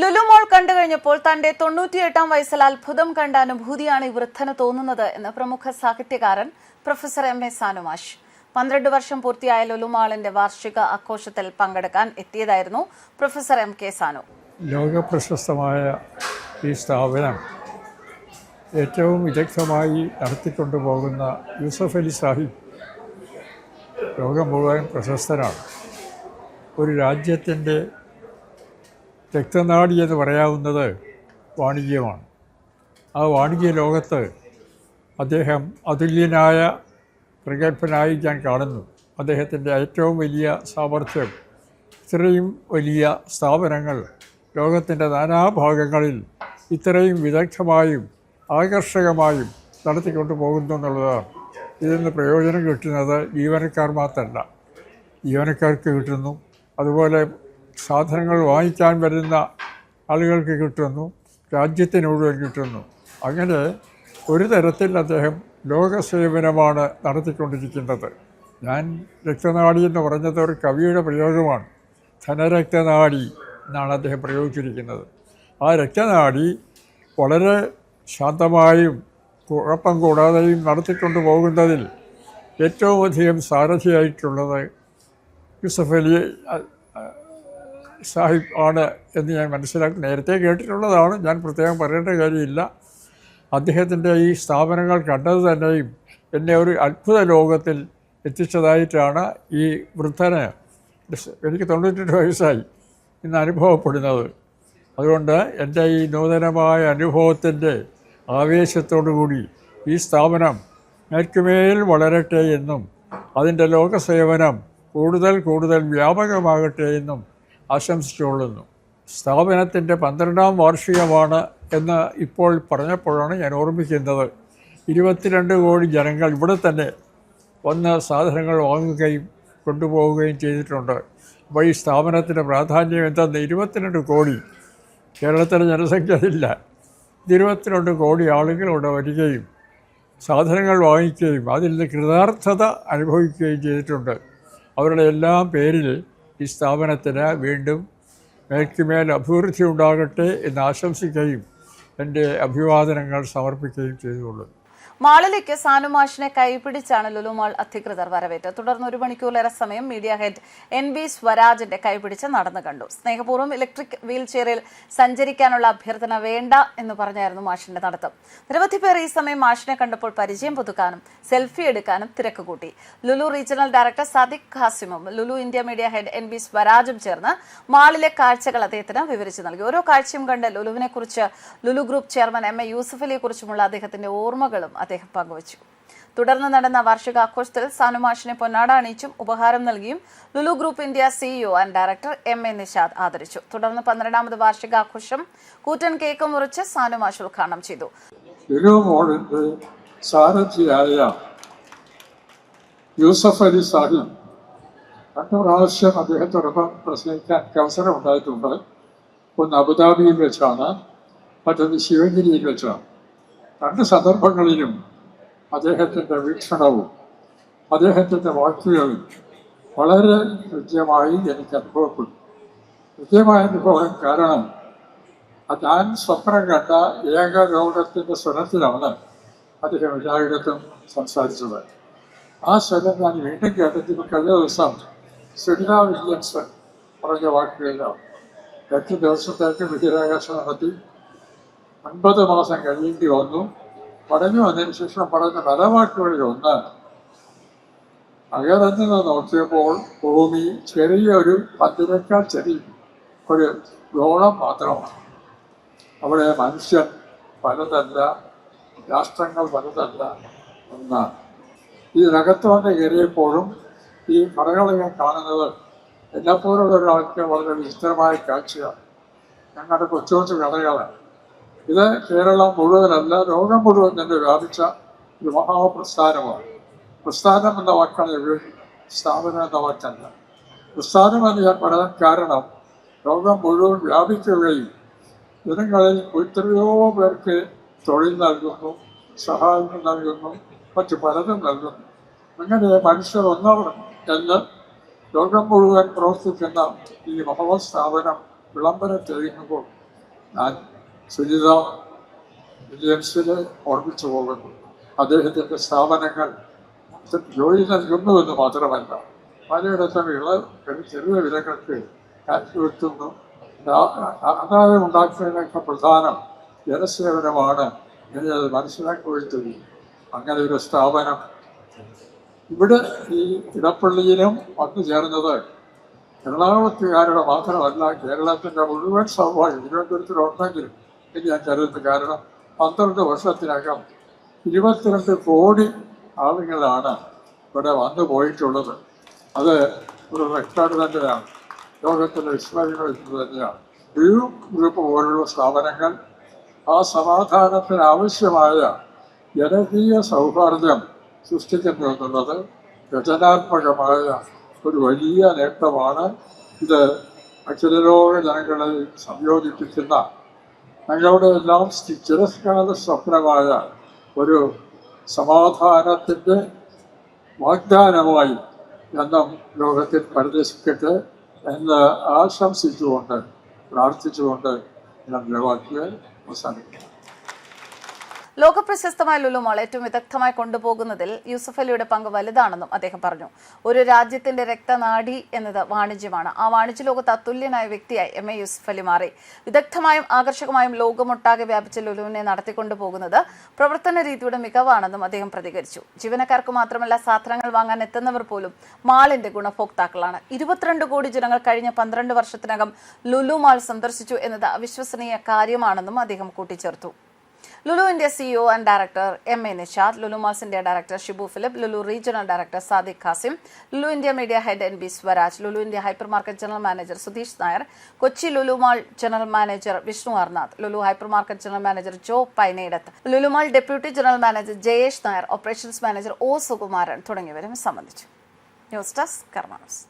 ലുലുമോൾ കണ്ടു കഴിഞ്ഞപ്പോൾ തന്റെ തൊണ്ണൂറ്റിയെട്ടാം വയസ്സിൽ അത്ഭുതം കണ്ട അനുഭൂതിയാണ് ഈ വൃദ്ധന് തോന്നുന്നത് എന്ന് പ്രമുഖ സാഹിത്യകാരൻ പ്രൊഫസർ എം എ സാനുമാഷ്. പന്ത്രണ്ട് വർഷം പൂർത്തിയായ ലുലുമാളിന്റെ വാർഷിക ആഘോഷത്തിൽ പങ്കെടുക്കാൻ എത്തിയതായിരുന്നു പ്രൊഫസർ എം കെ സാനു. ലോകപ്രശസ്തമായ ഈ സ്ഥാപനം ഏറ്റവും വിദഗ്ധമായി നടത്തിക്കൊണ്ടുപോകുന്ന യൂസഫ് അലി സാഹിബ് ലോകം മുഴുവൻ പ്രശസ്തനാണ്. ഒരു രാജ്യത്തിന്റെ രക്തനാടി എന്ന് പറയാവുന്നത് വാണിജ്യമാണ്. ആ വാണിജ്യ ലോകത്ത് അദ്ദേഹം അതുല്യനായ പ്രഗത്ഭനായി ഞാൻ കാണുന്നു. അദ്ദേഹത്തിന്റെ ഏറ്റവും വലിയ സാമർഥ്യം ഇത്രയും വലിയ സ്ഥാപനങ്ങൾ ലോകത്തിന്റെ നാനാഭാഗങ്ങളിൽ ഇത്രയും വിദഗ്ധമായും ആകർഷകമായും നടത്തിക്കൊണ്ട് പോകുന്നു എന്നുള്ളതാണ്. ഇതിൽ നിന്ന് പ്രയോജനം കിട്ടുന്നത് ജീവനക്കാർ മാത്രമല്ല. ജീവനക്കാർക്ക് കിട്ടുന്നു. അതുപോലെ സാധനങ്ങൾ വാങ്ങിക്കാൻ വരുന്ന ആളുകൾക്ക് കിട്ടുന്നു രാജ്യത്തിന് മുഴുവൻ കിട്ടുന്നു. അങ്ങനെ ഒരു തരത്തിൽ അദ്ദേഹം ലോകസേവനമാണ് നടത്തിക്കൊണ്ടിരിക്കുന്നത്. ഞാൻ രക്തനാടി എന്ന് പറഞ്ഞത് ഒരു കവിയുടെ പ്രയോഗമാണ്. ധനരക്തനാടി എന്നാണ് അദ്ദേഹം പ്രയോഗിച്ചിരിക്കുന്നത്. ആ രക്തനാടി വളരെ ശാന്തമായും കുഴപ്പം കൂടാതെയും നടത്തിക്കൊണ്ട് പോകുന്നതിൽ ഏറ്റവും അധികം സാരഥിയായിട്ടുള്ളത് യൂസഫ് അലി അ- അ- സാഹിബ് ആണ് എന്ന് ഞാൻ മനസ്സിലാക്കി നേരത്തെ കേട്ടിട്ടുള്ളതാണ്. ഞാൻ പ്രത്യേകം പറയേണ്ട കാര്യമില്ല. അദ്ദേഹത്തിന്റെ ഈ സ്ഥാപനങ്ങൾ കണ്ടത് തന്നെയും എന്നെ ഒരു അത്ഭുത ലോകത്തിൽ എത്തിച്ചതായിട്ടാണ് ഈ വൃദ്ധന് എനിക്ക് തൊണ്ണൂറ്റെട്ട് വയസ്സായി ഇന്ന് അനുഭവപ്പെടുന്നത്. അതുകൊണ്ട് എന്റെ ഈ നൂതനമായ അനുഭവത്തിന്റെ ആവേശത്തോടുകൂടി ഈ സ്ഥാപനം മേൽക്കുമേൽ വളരട്ടെ എന്നും അതിന്റെ ലോകസേവനം കൂടുതൽ കൂടുതൽ വ്യാപകമാകട്ടെ എന്നും ആശംസിച്ചുകൊള്ളുന്നു. സ്ഥാപനത്തിന്റെ പന്ത്രണ്ടാം വാർഷികമാണ് എന്ന് ഇപ്പോൾ പറഞ്ഞപ്പോഴാണ് ഞാൻ ഓർമ്മിക്കുന്നത്. ഇരുപത്തിരണ്ട് കോടി ജനങ്ങൾ ഇവിടെ തന്നെ വന്ന് സാധനങ്ങൾ വാങ്ങുകയും കൊണ്ടുപോവുകയും ചെയ്തിട്ടുണ്ട്. അപ്പോൾ ഈ സ്ഥാപനത്തിന്റെ പ്രാധാന്യം എന്തെന്ന് ഇരുപത്തിരണ്ട് കോടി കേരളത്തിലെ ജനസംഖ്യ അതില്ല ഇരുപത്തിരണ്ട് കോടി ആളുകൾ ഇവിടെ വരികയും സാധനങ്ങൾ വാങ്ങിക്കുകയും അതിൽ നിന്ന് കൃതാർത്ഥത അനുഭവിക്കുകയും ചെയ്തിട്ടുണ്ട്. അവരുടെ എല്ലാം പേരിൽ ഈ സ്ഥാപനത്തിന് വീണ്ടും മേൽക്കുമേൽ അഭിവൃദ്ധി ഉണ്ടാകട്ടെ എന്ന് ആശംസിക്കുകയും എന്റെ അഭിവാദനങ്ങൾ സമർപ്പിക്കുകയും ചെയ്തുകൊള്ളുന്നു. മാളിലേക്ക് സാനുമാഷിനെ കൈപിടിച്ചാണ് ലുലുമാൾ അധികൃതർ വരവേറ്റത്. തുടർന്ന് ഒരു മണിക്കൂറിലേറെ സമയം മീഡിയ ഹെഡ് എൻ ബി സ്വരാജിന്റെ കൈപിടിച്ച് നടന്നു കണ്ടു. സ്നേഹപൂർവം ഇലക്ട്രിക് വീൽ ചെയറിൽ സഞ്ചരിക്കാനുള്ള അഭ്യർത്ഥന വേണ്ട എന്ന് പറഞ്ഞായിരുന്നു മാഷിന്റെ നടത്തം. നിരവധി പേർ ഈ സമയം മാഷിനെ കണ്ടപ്പോൾ പരിചയം പുതുക്കാനും സെൽഫി എടുക്കാനും തിരക്ക് കൂട്ടി. Lulu regional director Sadiq ഖാസിമും Lulu India media head N B സ്വരാജും ചേർന്ന് മാളിലെ കാഴ്ചകൾ അദ്ദേഹത്തിന് വിവരിച്ചു നൽകി. ഓരോ കാഴ്ചയും കണ്ട് ലുലുവിനെ കുറിച്ച് Lulu group chairman M A യൂസഫലിയെ കുറിച്ചുമുള്ള അദ്ദേഹത്തിന്റെ ഓർമ്മകളും അദ്ദേഹം പങ്കുവച്ചു. തുടർന്ന് നടന്ന വാർഷികാഘോഷത്തിൽ സാനുമാഷിനെ പൊന്നാട അണിയിച്ചും ഉപഹാരം നൽകിയും Lulu group India CEO and director M A Nishad ആദരിച്ചു. തുടർന്ന് പന്ത്രണ്ടാമത് വാർഷികാഘോഷം കൂറ്റൻ കേക്ക് മുറിച്ച് സാനുമാഷ് ഉദ്ഘാടനം ചെയ്തു. സാരഥിയായ യൂസഫ് അലി സാഹിബ് രണ്ട് പ്രാവശ്യം അദ്ദേഹത്തോടൊപ്പം പ്രസംഗിക്കാൻ അവസരം ഉണ്ടായിട്ടുണ്ട് ഒന്ന് അബുദാബിയിൽ വെച്ചാണ് മറ്റൊന്ന് ശിവഗിരിയിൽ വെച്ചാണ്. രണ്ട് സന്ദർഭങ്ങളിലും അദ്ദേഹത്തിന്റെ വീക്ഷണവും അദ്ദേഹത്തിന്റെ വാക്കുകളും വളരെ കൃത്യമായി എനിക്ക് അനുഭവപ്പെട്ടു കൃത്യമായ അനുഭവം കാരണം ഞാൻ സ്വപ്നം കണ്ട ഏകലോകത്തിന്റെ സ്വരത്തിലാണ് അദ്ദേഹം എല്ലായിടത്തും സംസാരിച്ചത്. ആ സ്വരം ഞാൻ വീണ്ടും കേട്ടതിന് കഴിഞ്ഞ ദിവസം സുനിത വില്യംസൺ പറഞ്ഞ വാക്കുകളിലാണ് എട്ട് ദിവസത്തേക്ക് ബഹിരാകാശം നടത്തി ഒൻപത് മാസം കഴിയേണ്ടി വന്നു. പഠനം വന്നതിന് ശേഷം പല വാക്കുകളിൽ ഒന്ന് അകലെന്ന് നോക്കിയപ്പോൾ ഭൂമി ചെറിയൊരു പത്തിനേക്കാൾ ചെറിയ ഒരു ഗോളം മാത്രമാണ്. അവിടെ മനുഷ്യൻ പലതല്ല രാഷ്ട്രങ്ങൾ പലതല്ല ഒന്നാണ് ഇതിനകത്ത് വന്ന് കയറിയപ്പോഴും ഈ കടകളെ ഞാൻ കാണുന്നത് എന്നെപ്പോലുള്ള ഒരാൾക്ക് വളരെ വിചിത്രമായ കാഴ്ചയാണ്. ഞങ്ങളുടെ കൊച്ചു കൊച്ചു കടകളാണ്. ഇത് കേരളം മുഴുവനല്ല ലോകം മുഴുവൻ തന്നെ വ്യാപിച്ച ഒരു മഹാപ്രസ്ഥാനമാണ്. പ്രസ്ഥാനം എന്ന വാക്കാണ് ഉപയോഗിക്കുന്നത് സ്ഥാപനം എന്ന വാക്കല്ല. പ്രസ്ഥാനം എന്ന് ഞാൻ പറയാൻ കാരണം ലോകം മുഴുവൻ വ്യാപിക്കുകയും ജനങ്ങളിൽ എത്രയോ പേർക്ക് തൊഴിൽ നൽകുന്നു സഹായങ്ങൾ നൽകുന്നു മറ്റു പലതും നൽകുന്നു. അങ്ങനെ മനുഷ്യർ ഒന്നവർ എന്ന് ലോകം മുഴുവൻ പ്രവർത്തിക്കുന്ന ഈ മഹോത്സ്ഥാപനം വിളംബരം ചെയ്യുമ്പോൾ ഞാൻ സുനിത വില്യംസിൽ ഓർമ്മിച്ചു പോകുന്നു. അദ്ദേഹത്തിന്റെ സ്ഥാപനങ്ങൾ ജോലി നൽകുന്നുവെന്ന് മാത്രമല്ല പലയിടത്തും ഇള ചെറിയ വിലകൾക്ക് കാറ്റുവെത്തുന്നു ആദായം ഉണ്ടാക്കുന്നതിനൊക്കെ പ്രധാനം ജനസേവനമാണ് എന്നത് മനസ്സിലാക്കുകയും ചെയ്യും അങ്ങനെ ഒരു സ്ഥാപനം ഇവിടെ ഈ ഇടപ്പള്ളിയിലും വന്നു ചേർന്നത് എറണാകുളത്തുകാരുടെ മാത്രമല്ല കേരളത്തിന്റെ മുഴുവൻ സഭ തിരുവനന്തപുരത്തിലുണ്ടെങ്കിലും എന്ന് ഞാൻ കരുതുന്നു കാരണം പന്ത്രണ്ട് വർഷത്തിനകം ഇരുപത്തിരണ്ട് കോടി ആളുകളാണ് ഇവിടെ വന്നു പോയിട്ടുള്ളത്. അത് ഒരു റെക്കോർഡ് തന്നെയാണ്. ലോകത്തിലെ വിസ്മയങ്ങൾ ഇത് തന്നെയാണ്. യു ഗ്രൂപ്പ് പോലുള്ള സ്ഥാപനങ്ങൾ ആ സമാധാനത്തിന് ആവശ്യമായ ജനകീയ സൗഹാർദ്ദം സൃഷ്ടിക്കുന്നു എന്നുള്ളത് രചനാത്മകമായ ഒരു വലിയ നേട്ടമാണ്. ഇത് അഖിലലോക ജനങ്ങളെ സംയോജിപ്പിക്കുന്ന ഞങ്ങളുടെ എല്ലാം ചിരസ്കാല സ്വപ്നമായ ഒരു സമാധാനത്തിന്റെ വാഗ്ദാനമായി എന്നും ലോകത്തിൽ പരിരക്ഷിക്കട്ടെ എന്ന് ആശംസിച്ചുകൊണ്ട് പ്രാർത്ഥിച്ചുകൊണ്ട് ഞാൻ വാക്കുകൾ അവസാനിക്കുന്നു ലോകപ്രശസ്തമായ ലുലുമോൾ ഏറ്റവും വിദഗ്ധമായി കൊണ്ടുപോകുന്നതിൽ യൂസഫ് അലിയുടെ പങ്ക് വലുതാണെന്നും അദ്ദേഹം പറഞ്ഞു. ഒരു രാജ്യത്തിന്റെ രക്തനാടി എന്നത് വാണിജ്യമാണ്. ആ വാണിജ്യ ലോകത്ത് അതുല്യനായ വ്യക്തിയായി എം എ യൂസഫ് അലി മാറി. വിദഗ്ധമായും ആകർഷകമായും ലോകമൊട്ടാകെ വ്യാപിച്ച ലുലുവിനെ നടത്തിക്കൊണ്ടുപോകുന്നത് പ്രവർത്തന രീതിയുടെ മികവാണെന്നും അദ്ദേഹം പ്രതികരിച്ചു. ജീവനക്കാർക്ക് മാത്രമല്ല സാധനങ്ങൾ വാങ്ങാൻ എത്തുന്നവർ പോലും മാളിന്റെ ഗുണഭോക്താക്കളാണ്. ഇരുപത്തിരണ്ട് കോടി ജനങ്ങൾ കഴിഞ്ഞ പന്ത്രണ്ട് വർഷത്തിനകം ലുലു മാൾ സന്ദർശിച്ചു എന്നത് അവിശ്വസനീയ കാര്യമാണെന്നും അദ്ദേഹം കൂട്ടിച്ചേർത്തു. Lulu India CEO and director M A Nishad Lulu malls India director Shibu Philip Lulu regional director Sadiq Khasim Lulu India media head N B Swaraj Lulu India hypermarket general manager Sudheesh Nair Kochi Lulu mall general manager Vishnu Arnath Lulu hypermarket general manager Jo Painedath Lulu mall deputy general manager Jayesh Nair operations manager O Sukumaran തുടങ്ങിയവരും സംബന്ധിച്ചു. News desk കർമാനസ്